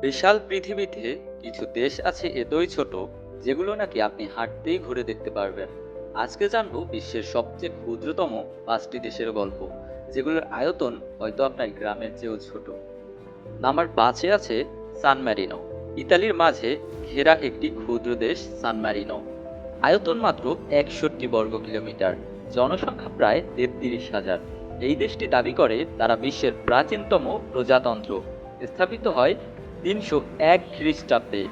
বিশাল পৃথিবীতে কিছু দেশ আছে এতই ছোট, যেগুলো নাকি আপনি হাঁটতেই ঘুরে দেখতে পারবেন। আজকে জানব বিশ্বের সবচেয়ে ক্ষুদ্রতম পাঁচটি দেশের গল্প, যেগুলোর আয়তন হয়তো আপনার গ্রামের চেয়েও ছোট। নাম্বার পাঁচে আছে সান ম্যারিনো। ইতালির মাঝে ঘেরা একটি ক্ষুদ্র দেশ সান ম্যারিনো। আয়তন মাত্র একষট্টি বর্গ কিলোমিটার, জনসংখ্যা প্রায় তেত্রিশ হাজার। এই দেশটি দাবি করে তারা বিশ্বের প্রাচীনতম প্রজাতন্ত্র। স্থাপিত হয় তিনশো এক খ্রিস্টাব্দে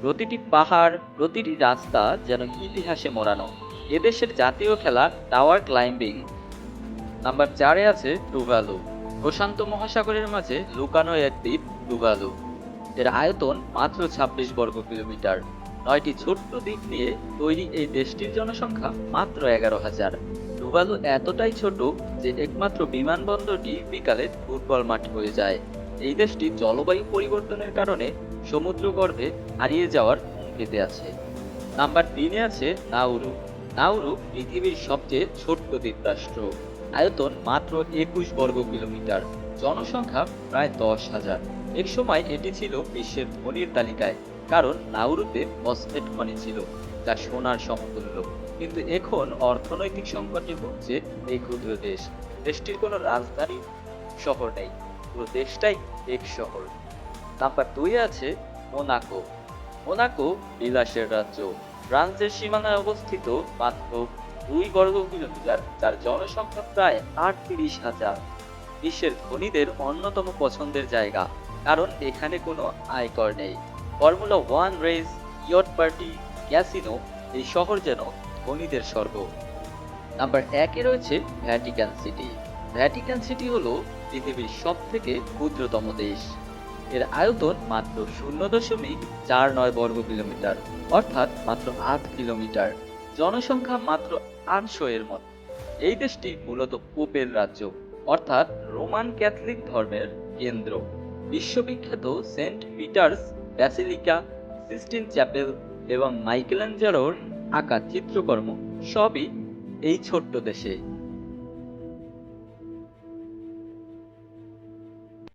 প্রতিটি পাহাড়, প্রতিটি রাস্তা যেন ইতিহাসে মোড়ানো। এদেশের জাতীয় খেলা টাওয়ার ক্লাইম্বিং। নাম্বার চারে আছে টুভালু প্রশান্ত মহাসাগরের মাঝে লুকানো এক দ্বীপ টুভালু এর আয়তন মাত্র ছাব্বিশ বর্গ কিলোমিটার। নয়টি ছোট্ট দ্বীপ নিয়ে তৈরি এই দেশটির জনসংখ্যা মাত্র এগারো হাজার। টুভালু এতটাই ছোট যে একমাত্র বিমানবন্দরটি বিকালে ফুটবল মাঠ হয়ে যায়। এই দেশটি জলবায়ু পরিবর্তনের কারণে সমুদ্রগর্ভে হারিয়ে যাওয়ার হুমকিতে আছে। নাম্বার তিনে আছে নাউরু। নাউরু পৃথিবীর সবচেয়ে ছোট্ট দ্বীপরাষ্ট্র। আয়তন মাত্র একুশ বর্গ কিলোমিটার। জনসংখ্যা প্রায় দশ হাজার। এক সময় এটি ছিল বিশ্বের ধনীর তালিকায়, কারণ নাউরুতে ফসফেট খনি ছিল, যা সোনার সমতুল্য। কিন্তু এখন অর্থনৈতিক সংকটে ভুগছে এই ক্ষুদ্র দেশ। দেশটির কোনো রাজধানী শহর নেই। পুরো দেশটাই এক শহর। নাম্বার দুই আছে মোনাকো। মোনাকো বিলাসের রাজ্য। ফ্রান্সের সীমানায় অবস্থিত মাত্র দুই বর্গ কিলোমিটার, যার জনসংখ্যা প্রায় আটত্রিশ হাজার। বিশ্বের ধনীদের অন্যতম পছন্দের জায়গা, কারণ এখানে কোনো আয়কর নেই। Formula one race, yacht party, casino, এই শহর যেন ধনীদের স্বর্গ। নাম্বার একে রয়েছে ভ্যাটিকান সিটি। ভ্যাটিকান সিটি হলো পৃথিবীর সব থেকে ক্ষুদ্রতম দেশ। এর আয়তন মাত্র শূন্য দশমিক চার নয় বর্গ কিলোমিটার, অর্থাৎ মাত্র আট কিলোমিটার। জনসংখ্যা মাত্র আটশো এর মতো। এই দেশটি মূলত পোপের রাজ্য, অর্থাৎ রোমান ক্যাথলিক ধর্মের কেন্দ্র। বিশ্ববিখ্যাত Saint Peter's, Basilica, Sistine Chapel এবং মাইকেলেঞ্জারোর আঁকা চিত্রকর্ম সবই এই ছোট্ট দেশে।